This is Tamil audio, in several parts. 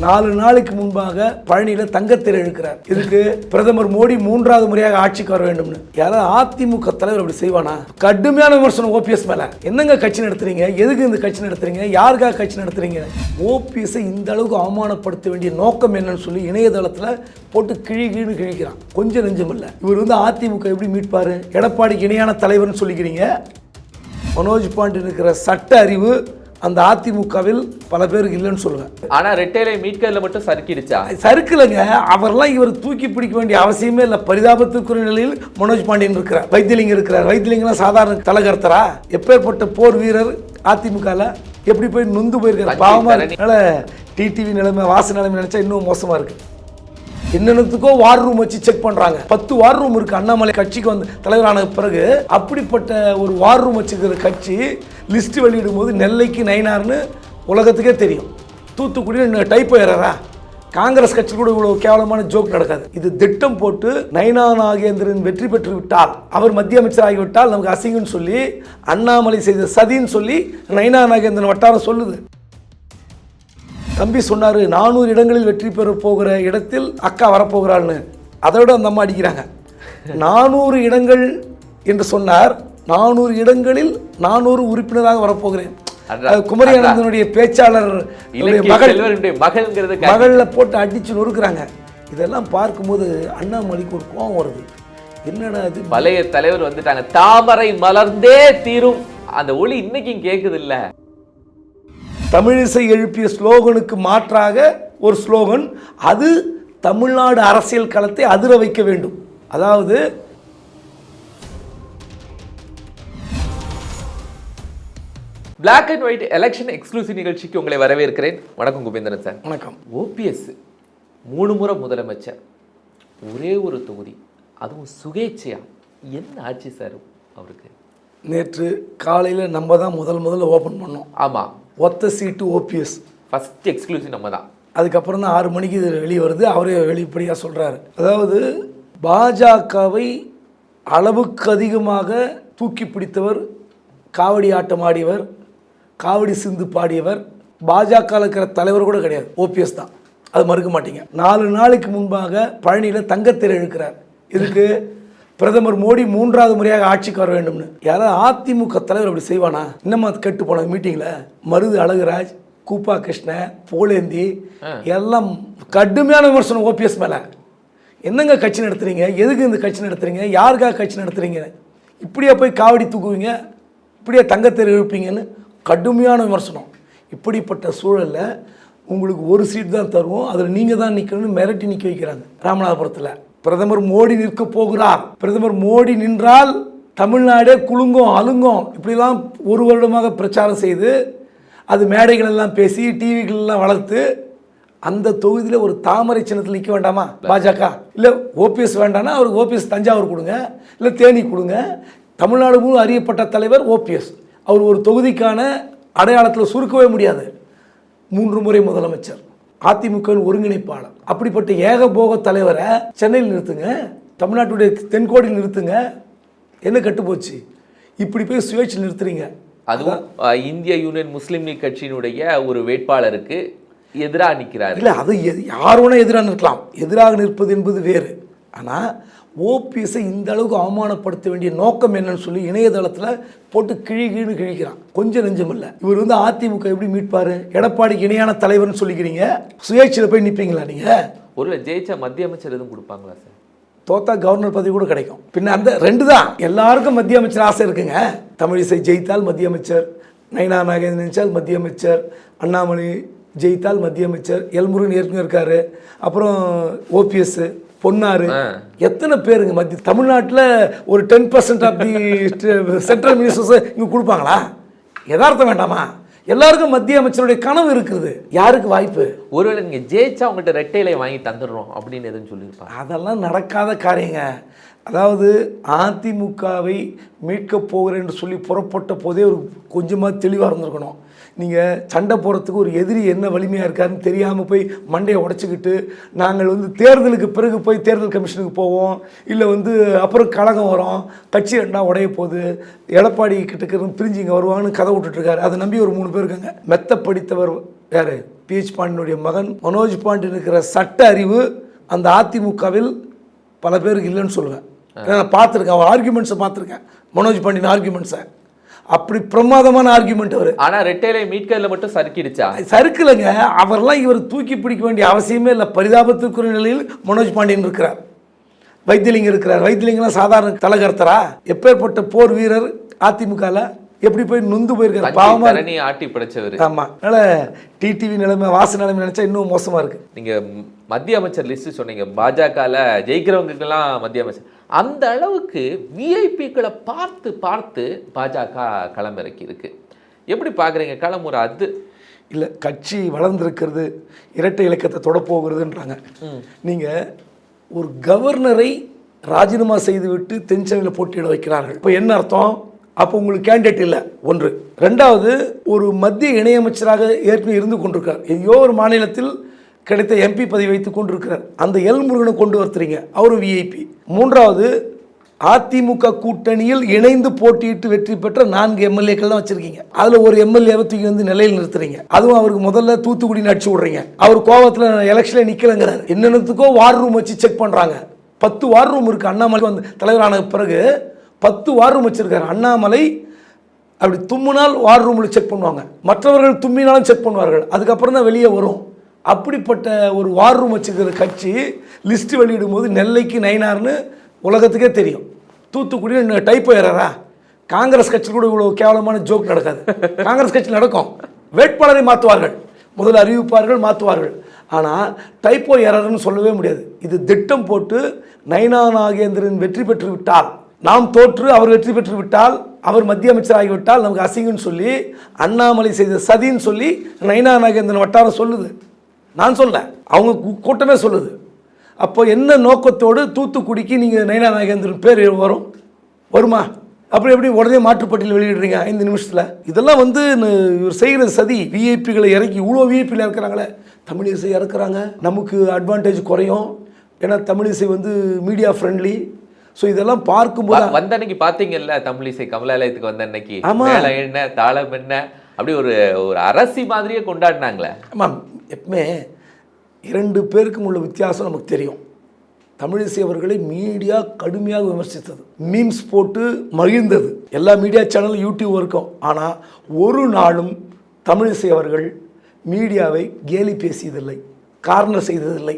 நாலு நாளைக்கு முன்பாக பழனியில தங்கத்தேர் இழுக்கிறார் இதுக்கு பிரதமர் மோடி மூன்றாவது முறையாக ஆட்சிக்கு வர வேண்டும்னு. யாராவது அதிமுக தலைவர் அப்படி செய்வானா? கடுமையான விமர்சனம் ஓபிஎஸ் மேல. என்னங்க கட்சி நடத்துறீங்க? எதுக்கு இந்த கட்சி நடத்துறீங்க? யாருக்காக கட்சி நடத்துறீங்க? ஓபிஎஸ் இந்த அளவுக்கு அவமானப்படுத்த வேண்டிய நோக்கம் என்னன்னு சொல்லி இணையதளத்துல போட்டு கிழி கிழிக்கிறான். கொஞ்சம் நெஞ்சம் இல்ல. இவர் வந்து அதிமுக எப்படி மீட்பாரு? எடப்பாடிக்கு இணையான தலைவர்னு சொல்லிக்கிறீங்க. மனோஜ் பாண்டியன் இருக்கிற சட்ட அறிவு அந்த அதிமுகவில் பல பேருக்கு இல்லைன்னு சொல்லுவேன் ஆனா ரெட்டையிலை மீட்கிறதுல மட்டும் சறுக்கிடுச்சா? சறுக்கலைங்க. அவரெல்லாம் இவர் தூக்கி பிடிக்க வேண்டிய அவசியமே இல்லை. பரிதாபத்துக்குரிய நிலையில் மனோஜ் பாண்டியன் இருக்கிறார். வைத்தியலிங்கம் இருக்கிறார். வைத்தியலிங்கம்லாம் சாதாரண தலகர்த்தரா? எப்பேற்பட்ட போர் வீரர் அதிமுகவில் எப்படி போய் நொந்து போயிருக்காரு? தஞ்சை பாவமா தரணி. இருக்கு. அதனால டிடிவி நிலைமை வாச நிலைமை நினைச்சா இன்னும் மோசமா இருக்கு. என்னென்னத்துக்கோ வார் ரூம் வச்சு செக் பண்றாங்க. பத்து வார் ரூம் இருக்கு. அண்ணாமலை கட்சிக்கு வந்து தலைவரான பிறகு அப்படிப்பட்ட ஒரு வார் ரூம் வச்சுக்கிற கட்சி லிஸ்ட்டு வெளியிடும் போது நெல்லைக்கு நைனார்னு உலகத்துக்கே தெரியும். தூத்துக்குடி டைப் ஏறரா காங்கிரஸ் கட்சி கூட இவ்வளவு கேவலமான ஜோக் நடக்காது. இது திட்டம் போட்டு நயனா நாகேந்திரன் வெற்றி பெற்று விட்டால் அவர் மத்திய அமைச்சர் ஆகிவிட்டால் நமக்கு அசிங்கன்னு சொல்லி அண்ணாமலை செய்த சதின்னு சொல்லி நயனா நாகேந்திரன் வட்டாரம் சொல்லுது. தம்பி சொன்னாரு நானூறு இடங்களில் வெற்றி பெற போகிற இடத்தில் அக்கா வரப்போகிறாள்னு. அதை விட அந்த அம்மா அடிக்கிறாங்க. நானூறு இடங்கள் என்று சொன்னார் நானூறு இடங்களில் நானூறு உறுப்பினராக வரப்போகிறேன். குமரி ஆனந்தனுடைய பேச்சாளர் மகள்ங்கிறது மகளில் போட்டு அடிச்சு நொறுக்குறாங்க. இதெல்லாம் பார்க்கும்போது அண்ணாமலைக்கு ஒரு கோவம் வருது. என்னடா இது? பழைய தலைவர் வந்துட்டாங்க. தாமரை மலர்ந்தே தீரும். அந்த ஒளி இன்னைக்கும் கேக்குது இல்ல தமிழிசை எழுப்பிய ஸ்லோகனுக்கு மாற்றாக ஒரு ஸ்லோகன் அது தமிழ்நாடு அரசியல் களத்தை அதிர வைக்க வேண்டும். அதாவது black and white election exclusive நிகழ்ச்சிக்கு உங்களை வரவேற்கிறேன். வணக்கம் குபேந்திரன் சார். வணக்கம். ஓபிஎஸ் மூணு முறை முதலமைச்சர். ஒரே ஒரு தொகுதி அதுவும் சுகேட்சையா என்ன ஆட்சி சார் அவருக்கு? நேற்று காலையில் நம்ம தான் முதல் முதல்ல ஓப்பன் பண்ணோம். ஆமா. ஒத்த சீட்டு ஓபிஎஸ் ஃபர்ஸ்ட் எக்ஸ்க்ளூசிவ் நம்ம தான். அதுக்கப்புறம் தான் ஆறு மணிக்கு இது வெளியே வருது. அவரே வெளிப்படையாக சொல்கிறாரு அதாவது பாஜகவை அளவுக்கு அதிகமாக தூக்கி பிடித்தவர் காவடி ஆட்டம் ஆடியவர் காவடி சிந்து பாடியவர் பாஜக இருக்கிற தலைவர் கூட கிடையாது. ஓபிஎஸ் தான். அது மறுக்க மாட்டீங்க. நாலு நாளைக்கு முன்பாக பழனியில் தங்கத்தேர் இழுக்கிறார். இதுக்கு பிரதமர் மோடி மூன்றாவது முறையாக ஆட்சிக்கு வர வேண்டும்னு. யாராவது அதிமுக தலைவர் அப்படி செய்வானா? இன்னமா கெட்டு போன மீட்டிங்கில் மருது அழகுராஜ் கூப்பா கிருஷ்ண போலேந்தி எல்லாம் கடுமையான விமர்சனம் ஓபிஎஸ் மேலே. என்னங்க கட்சி நடத்துறீங்க? எதுக்கு இந்த கட்சி நடத்துறீங்க? யாருக்காக கட்சி நடத்துறீங்க? இப்படியா போய் காவடி தூக்குவீங்க? இப்படியா தங்கத்தேர் இழுப்பீங்கன்னு கடுமையான விமர்சனம். இப்படிப்பட்ட சூழலில் உங்களுக்கு ஒரு சீட் தான் தருவோம். அதில் நீங்கள் தான் நிற்கணும்னு மிரட்டி நிற்க வைக்கிறாங்க. ராமநாதபுரத்தில். பிரதமர் மோடி நிற்க போகிறார். பிரதமர் மோடி நின்றால் தமிழ்நாடே குலுங்கும் அலுங்கும் இப்படிலாம் ஒரு வருடமாக பிரச்சாரம் செய்து அது மேடைகளெல்லாம் பேசி டிவிகளெல்லாம் வளர்த்து அந்த தொகுதியில் ஒரு தாமரை சின்னத்தில் நிற்க வேண்டாமா? பாஜக. இல்லை ஓபிஎஸ் வேண்டாம்னா அவருக்கு ஓபிஎஸ் தஞ்சாவூர் கொடுங்க. இல்லை தேனி கொடுங்க. தமிழ்நாடு முழு அறியப்பட்ட தலைவர் ஓபிஎஸ் அவர் ஒரு தொகுதிக்கான அடையாளத்தில் சுருக்கவே முடியாது. மூன்று முறை முதலமைச்சர் அதிமுகவின் ஒருங்கிணைப்பாளர். அப்படிப்பட்ட ஏகபோக தலைவரை சென்னையில் நிறுத்துங்க தமிழ்நாட்டுடைய தென்கோடியில் நிறுத்துங்க என்ன கட்டுப்போச்சு? இப்படி போய் சுயேட்சை நிறுத்துறீங்க. அதுவும் இந்திய யூனியன் முஸ்லீம் லீக் கட்சியினுடைய ஒரு வேட்பாளருக்கு எதிரா நிக்கிறாரு. இல்லை அது எது- யார் வேணா எதிராக நிற்கலாம்? எதிராக நிற்பது என்பது வேறு. ஆனால் ஓபிஎஸ்ஸை இந்த அளவுக்கு அவமானப்படுத்த வேண்டிய நோக்கம் என்னன்னு சொல்லி இணையதளத்தில் போட்டு கிழி கிழின்னு கிழிக்கிறான். கொஞ்சம் நெஞ்சம் இல்லை. இவர் வந்து அதிமுக எப்படி மீட்பாரு? எடப்பாடிக்கு இணையான தலைவர்னு சொல்லிக்கிறீங்க. சுயேட்சையில் போய் நிற்பீங்களா நீங்கள் ஒருவேளை ஜெயிச்சா மத்திய அமைச்சர் எதுவும் கொடுப்பாங்களா சார்? தோத்தா கவர்னர் பதவி கூட கிடைக்கும். பின்ன அந்த ரெண்டு தான். எல்லாருக்கும் மத்திய அமைச்சர் ஆசை இருக்குங்க. தமிழிசை ஜெயித்தால் மத்திய அமைச்சர் நைனா நாகேந்திரன் நினைச்சால் மத்திய அமைச்சர் அண்ணாமலை ஜெயித்தால் மத்திய அமைச்சர் எல்முருகன் ஏற்கனவே இருக்காரு. அப்புறம் ஓபிஎஸ் பொன்னாரு. எத்தனை பேருங்க மத்திய தமிழ்நாட்டில் ஒரு ten percent of the central ministers இங்கே கொடுப்பாங்களா? யதார்த்தம் வேண்டாமா? எல்லாருக்கும் மத்திய அமைச்சருடைய கனவு இருக்குது. யாருக்கு வாய்ப்பு? ஒருவேளை நீங்க ஜெயிச்சா உங்கள்கிட்ட ரெட்டையிலை வாங்கி தந்துடுறோம் அப்படின்னு எதுவும் சொல்லியிருப்பாங்க. அதெல்லாம் நடக்காத காரியங்க. அதாவது அதிமுகவை மீட்கப் போகிறேன் என்று சொல்லி புறப்பட்ட போதே ஒரு கொஞ்சமாக தெளிவாக இருந்திருக்கணும். நீங்கள் சண்டை போகிறதுக்கு ஒரு எதிரி என்ன வலிமையாக இருக்காருன்னு தெரியாமல் போய் மண்டையை உடச்சிக்கிட்டு நாங்கள் வந்து தேர்தலுக்கு பிறகு போய் தேர்தல் கமிஷனுக்கு போவோம். இல்லை வந்து அப்புறம் கழகம் வரும். கட்சி ரெண்டா உடைய போகுது எடப்பாடி கிட்டக்கு பிரிஞ்சு இங்கே வருவாங்கன்னு கதை விட்டுட்ருக்காரு அதை நம்பி ஒரு மூணு பேர் இருக்காங்க. மெத்த படித்தவர் யார் பிஹெச் பாண்டியனுடைய மகன். மனோஜ் பாண்டியன் இருக்கிற சட்ட அறிவு அந்த அதிமுகவில் பல பேருக்கு இல்லைன்னு சொல்லுவேன் ஏன்னா நான் பார்த்துருக்கேன். அவன் ஆர்குமெண்ட்ஸை பார்த்துருக்கேன். மனோஜ் பாண்டியன் ஆர்குமெண்ட்ஸை அப்படி பிரமாதமான ஆர்குமெண்ட் அவர். ஆனா ரெட்டையிலை மீட்கிறதுல மட்டும் சறுக்கிடுச்சா? சறுக்கலைங்க. அவரெல்லாம் இவர் தூக்கி பிடிக்க வேண்டிய அவசியமே இல்லை. பரிதாபத்திற்குரிய நிலையில் மனோஜ் பாண்டியன் இருக்கிறார். வைத்தியலிங்கம் இருக்கிறார். வைத்தியலிங்கம்லாம் சாதாரண தலைகர்த்தரா? எப்பேற்பட்ட போர் வீரர் அதிமுகவில் எப்படி போய் நொந்து போயிருக்காரு? பாவமா தரணி ஆட்டி படைச்சவர். ஆமா. அதனால டிடிவி நிலைமை வாச நிலைமை நினைச்சா இன்னும் மோசமா இருக்கு. நீங்க மத்திய அமைச்சர் லிஸ்ட் சொன்னீங்க. பாஜகல ஜெயிக்கிறவங்களுக்கெல்லாம் மத்திய அமைச்சர். அந்த அளவுக்கு விஐபிக்களை பார்த்து பார்த்து பாஜக களமிறக்கி இருக்கு எப்படி பாக்குறீங்க களம் ஒரு அது. இல்லை கட்சி வளர்ந்துருக்கிறது இரட்டை இலக்கத்தை தொடப்போகிறதுன்றாங்க. நீங்கள் ஒரு கவர்னரை ராஜினாமா செய்துவிட்டு தென்சென்னையில் போட்டியிட வைக்கிறார்கள். இப்போ என்ன அர்த்தம்? அப்போ உங்களுக்கு கேண்டிடேட் இல்லை. ஒன்று. ரெண்டாவது ஒரு மத்திய இணையமைச்சராக ஏற்கனவே இருந்து கொண்டிருக்கார். எங்கேயோ ஒரு மாநிலத்தில் கிடைத்த எம்பி பதவி வைத்து கொண்டிருக்கிறார். அந்த எல் முருகனை கொண்டு வருத்துறீங்க. அவர் விஐபி மூன்றாவது அதிமுக கூட்டணியில் இணைந்து போட்டியிட்டு வெற்றி பெற்ற நான்கு எம்எல்ஏக்கள் தான் வச்சிருக்கீங்க. அதுல ஒரு எம்எல்ஏவை தூக்கி வந்து நிலையில் நிறுத்துறீங்க. அதுவும் அவருக்கு முதல்ல தூத்துக்குடி நடிச்சு விடுறீங்க. அவர் கோவத்தில் எலெக்ஷன்ல நிக்கலங்கிறாரு. என்னென்னத்துக்கோ வார் ரூம் வச்சு செக் பண்றாங்க. பத்து வார் ரூம் இருக்கு. அண்ணாமலை வந்து தலைவரான பிறகு பத்து வார் ரூம் வச்சிருக்காரு. அண்ணாமலை அப்படி தும்முனால் வார் ரூமில் செக் பண்ணுவாங்க. மற்றவர்கள் தும்மினாலும் செக் பண்ணுவார்கள். அதுக்கப்புறம் தான் வெளியே வரும். அப்படிப்பட்ட ஒரு வார் ரூம் வச்சுக்கிற கட்சி லிஸ்ட் வெளியிடும் போது நெல்லைக்கு நைனார்னு உலகத்துக்கே தெரியும். தூத்துக்குடியில் டைப்போ ஏறரா காங்கிரஸ் கட்சியில் கூட இவ்வளோ கேவலமான ஜோக் நடக்காது. காங்கிரஸ் கட்சி நடக்கும். வேட்பாளரை மாற்றுவார்கள் முதல்ல அறிவிப்பார்கள் மாற்றுவார்கள் ஆனால் டைப்போ எரர்னு சொல்லவே முடியாது. இது திட்டம் போட்டு நைனா நாகேந்திரன் வெற்றி பெற்று விட்டால் நாம் தோற்று அவர் வெற்றி பெற்று விட்டால் அவர் மத்திய அமைச்சர் ஆகிவிட்டால் நமக்கு அசிங்கன்னு சொல்லி அண்ணாமலை செய்த சதின்னு சொல்லி நைனா நாகேந்திரன் வட்டாரம் சொல்லுது. நான் சொல்ல அவங்க கூட்டமே சொல்லுது. அப்போ என்ன நோக்கத்தோடு தூத்துக்குடிக்கு நீங்கள் நைனா நாகேந்திரன் பேர் வரும்? வருமா? அப்புறம் எப்படி உடனே மாற்றுப்பட்டியல் வெளியிடுறீங்க ஐந்து நிமிஷத்தில்? இதெல்லாம் வந்து இவர் செய்கிற சதி. விஐபிகளை இறக்கி இவ்வளோ விஐபியில் இறக்குறாங்களே. தமிழிசை இறக்குறாங்க. நமக்கு அட்வான்டேஜ் குறையும். ஏன்னா தமிழிசை வந்து மீடியா ஃப்ரெண்ட்லி ஸோ இதெல்லாம் பார்க்கும்போது வந்த அன்னைக்கு பாத்தீங்கல்ல தமிழிசை கமலாலயத்துக்கு வந்த அன்னைக்கு? ஆமா. மேல என்ன தாளம் என்ன? அப்படி ஒரு ஒரு அரசி மாதிரியே கொண்டாடினாங்களே. ஆமாம். எப்பவுமே இரண்டு பேருக்கும் உள்ள வித்தியாசம் நமக்கு தெரியும். தமிழிசை அவர்களை மீடியா கடுமையாக விமர்சித்தது. மீம்ஸ் போட்டு மகிழ்ந்தது. எல்லா மீடியா சேனலும் யூடியூப் இருக்கும் ஆனால் ஒரு நாளும் தமிழிசை அவர்கள் மீடியாவை கேலி பேசியதில்லை. கார்னர் செய்ததில்லை.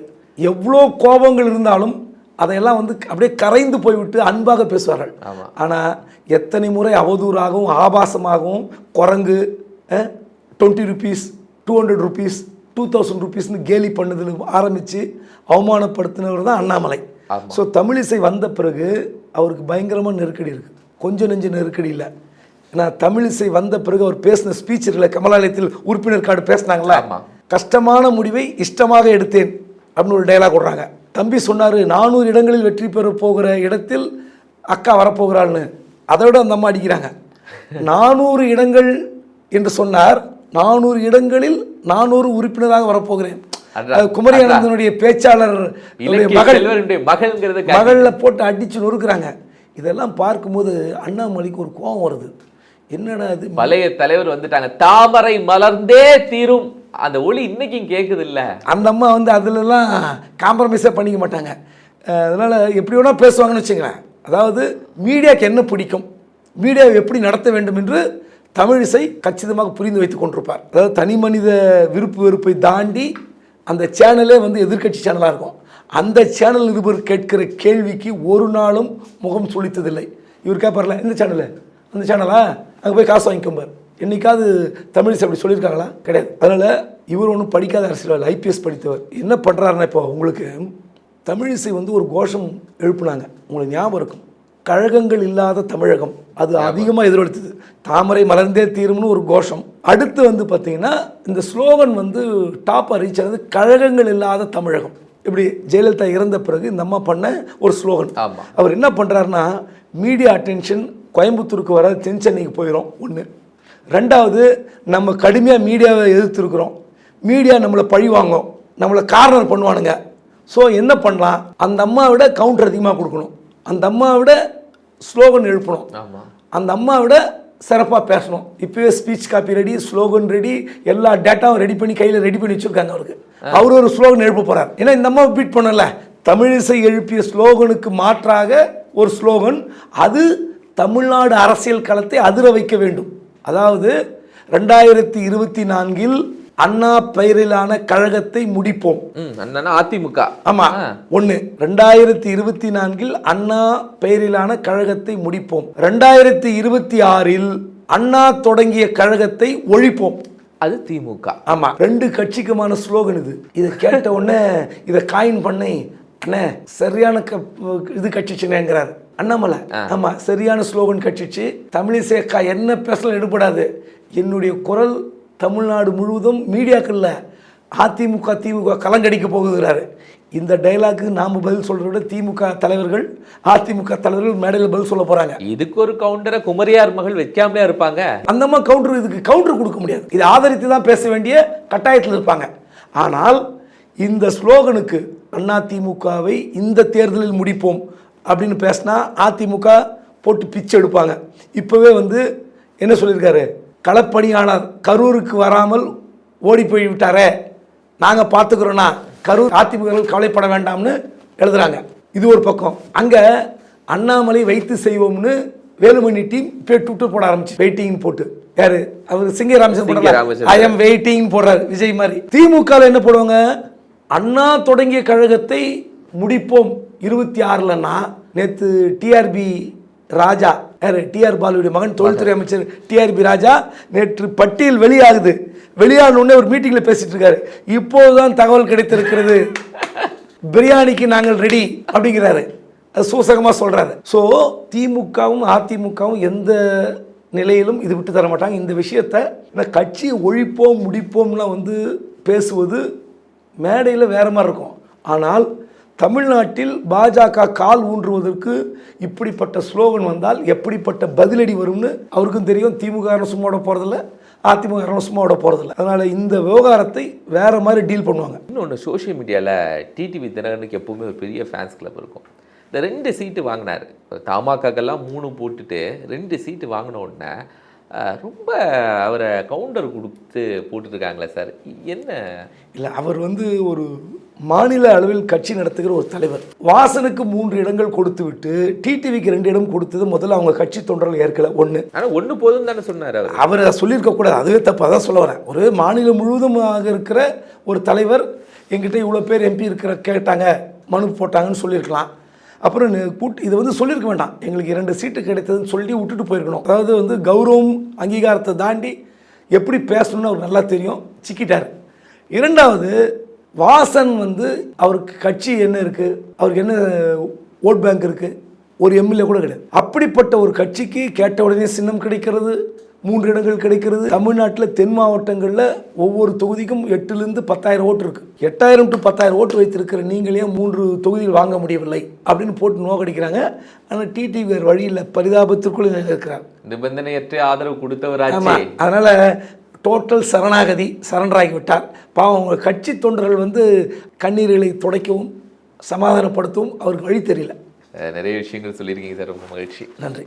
எவ்வளோ கோபங்கள் இருந்தாலும் அதையெல்லாம் வந்து அப்படியே கரைந்து போய்விட்டு அன்பாக பேசுவார்கள். ஆனால் எத்தனை முறை அவதூறாகவும் ஆபாசமாகவும் குரங்கு twenty rupees two hundred rupees two thousand ருபீஸ்னு கேலி பண்ணதில் ஆரம்பித்து அவமானப்படுத்தினவர் தான் அண்ணாமலை. ஸோ தமிழிசை வந்த பிறகு அவருக்கு பயங்கரமாக நெருக்கடி இருக்குது கொஞ்சம் நெஞ்ச நெருக்கடி இல்லை. ஏன்னா தமிழிசை வந்த பிறகு அவர் பேசின ஸ்பீச் இருக்குல்ல கமலாலயத்தில் உறுப்பினர் கார்டு பேசினாங்களா. கஷ்டமான முடிவை இஷ்டமாக எடுத்தேன் அப்படின்னு ஒரு டைலாக் விடுறாங்க. தம்பி சொன்னார் நானூறு இடங்களில் வெற்றி பெற போகிற இடத்தில் அக்கா வரப்போகிறாள்னு. அதை விட அந்த அம்மா அடிக்கிறாங்க. நானூறு இடங்கள் என்று சொன்னார் நானூறு இடங்களில் நானூறு உறுப்பினராக வரப்போகிறேன். குமரி ஆனந்தனுடைய பேச்சாளர் மகள் மகள்ங்கிறது மகளில் போட்டு அடிச்சு நொறுக்குறாங்க. இதெல்லாம் பார்க்கும்போது அண்ணாமலைக்கு ஒரு கோபம் வருது. என்னடா இது? பழைய தலைவர் வந்துட்டாங்க. தாமரை மலர்ந்தே தீரும். அந்த ஒளி இன்னைக்கும் கேக்குது இல்ல அந்த அம்மா வந்து அதிலெல்லாம் காம்ப்ரமைஸே பண்ணிக்க மாட்டாங்க. அதனால எப்படி வேணா பேசுவாங்கன்னு வச்சுங்களேன் அதாவது மீடியாக்கு என்ன பிடிக்கும்? மீடியாவை எப்படி நடத்த வேண்டும் என்று தமிழிசை கச்சிதமாக புரிந்து வைத்துக் கொண்டிருப்பார். அதாவது தனி மனித விருப்பு வெறுப்பை தாண்டி அந்த சேனலே வந்து எதிர்க்கட்சி சேனலாக இருக்கும். அந்த சேனல் நிருபர் கேட்கிற கேள்விக்கு ஒரு நாளும் முகம் சுழித்ததில்லை. இவர் கேட்பார்ல இந்த சேனலு? அந்த சேனலா? அங்கே போய் காசு வாங்கிக்கோம்பார் என்னைக்காவது தமிழிசை அப்படி சொல்லியிருக்காங்களா? கிடையாது. அதனால் இவர் ஒன்றும் படிக்காத அரசியல் ஐபிஎஸ் படித்தவர். என்ன பண்ணுறாருன்னா இப்போ உங்களுக்கு தமிழிசை வந்து ஒரு கோஷம் எழுப்புனாங்க. உங்களுக்கு ஞாபகம் இருக்கும். கழகங்கள் இல்லாத தமிழகம். அது அதிகமாக எதிரொலித்தது. தாமரை மலர்ந்தே தீரும்னு ஒரு கோஷம். அடுத்து வந்து பார்த்தீங்கன்னா இந்த ஸ்லோகன் வந்து டாப் ரீச் ஆனது கழகங்கள் இல்லாத தமிழகம். இப்படி ஜெயலலிதா இறந்த பிறகு இந்த அம்மா பண்ண ஒரு ஸ்லோகன். அவர் என்ன பண்ணுறாருன்னா மீடியா அட்டென்ஷன் கோயம்புத்தூருக்கு வர தென் சென்னைக்கு போயிடும் ஒன்று ரெண்டாவது நம்ம கடுமையாக மீடியாவை எதிர்த்துருக்குறோம். மீடியா நம்மளை பழி வாங்கும். நம்மளை கார்னர் பண்ணுவானுங்க. ஸோ என்ன பண்ணலாம்? அந்த அம்மாவை விட கவுண்டர் அதிகமாக கொடுக்கணும். அந்த அம்மாவை விட ஸ்லோகன் எழுப்பணும். அந்த அம்மாவை விட சிறப்பாக பேசணும். இப்போவே speech copy ready slogan ready எல்லா டேட்டாவும் ரெடி பண்ணி கையில் ரெடி பண்ணி வச்சுருக்காங்க அவருக்கு. அவர் ஒரு ஸ்லோகன் எழுப்ப போகிறார் ஏன்னா இந்த அம்மாவை பீட் பண்ணல. தமிழிசை எழுப்பிய ஸ்லோகனுக்கு மாற்றாக ஒரு ஸ்லோகன் அது தமிழ்நாடு அரசியல் களத்தை அதிர வைக்க வேண்டும். அதாவது ரெண்டாயிரத்தி இருபத்தி நான்கில் அண்ணா பெயரிலான கழகத்தை முடிப்போம். அதிமுக. ஆமா. ஒண்ணு. ரெண்டாயிரத்தி இருபத்தி நான்கில் அண்ணா பெயரிலான கழகத்தை முடிப்போம். ரெண்டாயிரத்தி இருபத்தி ஆறில் அண்ணா தொடங்கிய கழகத்தை ஒழிப்போம். அது திமுக. ஆமா ரெண்டு கட்சிக்குமான ஸ்லோகன் இது. இதை கேட்ட உடனே இதை காயின் பண்ணி அண்ணே சரியான க- இது கட்சிச்சுங்கிறாரு அண்ணாமலை ஆமா சரியான ஸ்லோகன் கட்சிச்சு தமிழிசை அக்கா என்ன பேசலாம் எடுபடாது. என்னுடைய குரல் தமிழ்நாடு முழுவதும் மீடியாக்கள்ல அதிமுக திமுக கலங்கடிக்க போகுதுறாரு இந்த டைலாக்கு நாம் பதில் சொல்றதை விட திமுக தலைவர்கள் அதிமுக தலைவர்கள் மேடையில் பதில் சொல்ல போறாங்க. இதுக்கு ஒரு கவுண்டரை குமரியார் மகள் வைக்காமலே இருப்பாங்க. அந்த அம்மா கவுண்டர் இதுக்கு கவுண்டர் கொடுக்க முடியாது. இதை ஆதரித்து தான் பேச வேண்டிய கட்டாயத்தில் இருப்பாங்க. ஆனால் இந்த ஸ்லோகனுக்கு அதிமுகவை இந்த தேர்தலில் முடிப்போம் அப்படின்னு பேசினா அதிமுக போட்டு பிச்சை எடுப்பாங்க. இப்போவே வந்து என்ன சொல்லியிருக்காரு? களப்பணியாளர் கரூருக்கு வராமல் ஓடி போய் விட்டாரே. நாங்கள் பார்த்துக்குறோன்னா கரூர் அதிமுக கவலைப்பட வேண்டாம்னு எழுதுறாங்க. இது ஒரு பக்கம். அங்கே அண்ணாமலை வைத்து செய்வோம்னு வேலுமணி டீம் போய் ட்விட்டர் போட ஆரம்பிச்சு. வெயிட்டிங் போட்டு. யாரு? அவர் சிங்க ராமச்சந்திரன். ஐ எம் வெயிட்டிங் போடுறாரு. விஜய் மாதிரி. திமுக என்ன போடுவாங்க? அண்ணா தொடங்கிய கழகத்தை முடிப்போம். இருபத்தி ஆறுலன்னா நேற்று டிஆர்பி ராஜா யார்? டிஆர் பாலுடைய மகன் தொழில்துறை அமைச்சர் டிஆர்பி ராஜா நேற்று பட்டியல் வெளியாகுது. வெளியான உடனே ஒரு மீட்டிங்ல பேசிட்டு இருக்காரு. இப்போதுதான் தகவல் கிடைத்திருக்கிறது. பிரியாணிக்கு நாங்கள் ரெடி அப்படிங்கிறாரு. அது சூசகமாக சொல்கிறாரு ஸோ திமுகவும் அதிமுகவும் எந்த நிலையிலும் இது விட்டு தர மாட்டாங்க. இந்த விஷயத்தை இந்த கட்சி ஒழிப்போம் முடிப்போம்லாம் வந்து பேசுவது மேடையில் வேற மாதிரி இருக்கும். ஆனால் தமிழ்நாட்டில் பாஜக கால் ஊன்றுவதற்கு இப்படிப்பட்ட ஸ்லோகன் வந்தால் எப்படிப்பட்ட பதிலடி வரும்னு அவருக்கும் தெரியும். திமுக சும்மா விட போகிறதில்ல அதிமுக சும்மா விட போகிறதில்ல அதனால் இந்த விவகாரத்தை வேற மாதிரி டீல் பண்ணுவாங்க. இன்னொன்று சோஷியல் மீடியாவில் டிடிவி தினகரனுக்கு எப்பவுமே ஒரு பெரிய ஃபேன்ஸ் கிளப் இருக்கும். இந்த ரெண்டு சீட்டு வாங்கினார். தமாகாக்கெல்லாம் மூணு போட்டுட்டு ரெண்டு சீட்டு வாங்கின உடனே ரொம்ப அவரை கவுண்டர் கொடுத்து போட்டுருக்காங்களே சார். என்ன? இல்லை அவர் வந்து ஒரு மாநில அளவில் கட்சி நடத்துகிற ஒரு தலைவர். வாசனுக்கு மூன்று இடங்கள் கொடுத்து விட்டு டிடிவிக்கு ரெண்டு இடம் கொடுத்தது முதல்ல அவங்க கட்சி தொண்டர்கள் ஏற்கல ஒன்று ஆனால் ஒன்று போதும் தானே சொன்னார் அவர். சொல்லியிருக்க கூடாது அதுவே தப்பு அதான் சொல்ல வரேன். ஒரு மாநிலம் முழுவதுமாக இருக்கிற ஒரு தலைவர் எங்கிட்ட இவ்வளோ பேர் எம்பி இருக்கிற கேட்டாங்க மனு போட்டாங்கன்னு சொல்லியிருக்கலாம். அப்புறம் கூட்டு இதை வந்து சொல்லியிருக்க வேண்டாம். எங்களுக்கு இரண்டு சீட்டு கிடைத்ததுன்னு சொல்லி விட்டுட்டு போயிருக்கணும். அதாவது வந்து கௌரவம் அங்கீகாரத்தை தாண்டி எப்படி பேசணும்னு அவர் நல்லா தெரியும் சிக்கிட்டார். இரண்டாவது வாசன் வந்து அவருக்கு கட்சி என்ன இருக்குது அவருக்கு என்ன ஓட் பேங்க் இருக்குது ஒரு எம்எல்ஏ கூட கிடையாது. அப்படிப்பட்ட ஒரு கட்சிக்கு கேட்ட உடனே சின்னம் கிடைக்கிறது மூன்று இடங்கள் கிடைக்கிறது. தமிழ்நாட்டில் தென் மாவட்டங்களில் ஒவ்வொரு தொகுதிக்கும் எட்டுலேருந்து பத்தாயிரம் ஓட்டு இருக்கு. எட்டாயிரம் டு பத்தாயிரம் ஓட்டு வைத்திருக்கிற நீங்களே மூன்று தொகுதியில் வாங்க முடியவில்லை அப்படின்னு போட்டு நோக்கடிக்கிறாங்க ஆனால் டிடி வேறு வழியில் பரிதாபத்திற்குள் இருக்கிறார் நிபந்தனையற்ற ஆதரவு ஆமாம் கொடுத்தவராச்சே அதனால் டோட்டல் சரணாகதி சரண்டராகி விட்டார் பாவம் அவங்க கட்சி தொண்டர்கள் வந்து கண்ணீர்களை துடைக்கவும் சமாதானப்படுத்தவும் அவருக்கு வழி தெரியல. நிறைய விஷயங்கள் சொல்லியிருக்கீங்க சார். ரொம்ப மகிழ்ச்சி. நன்றி.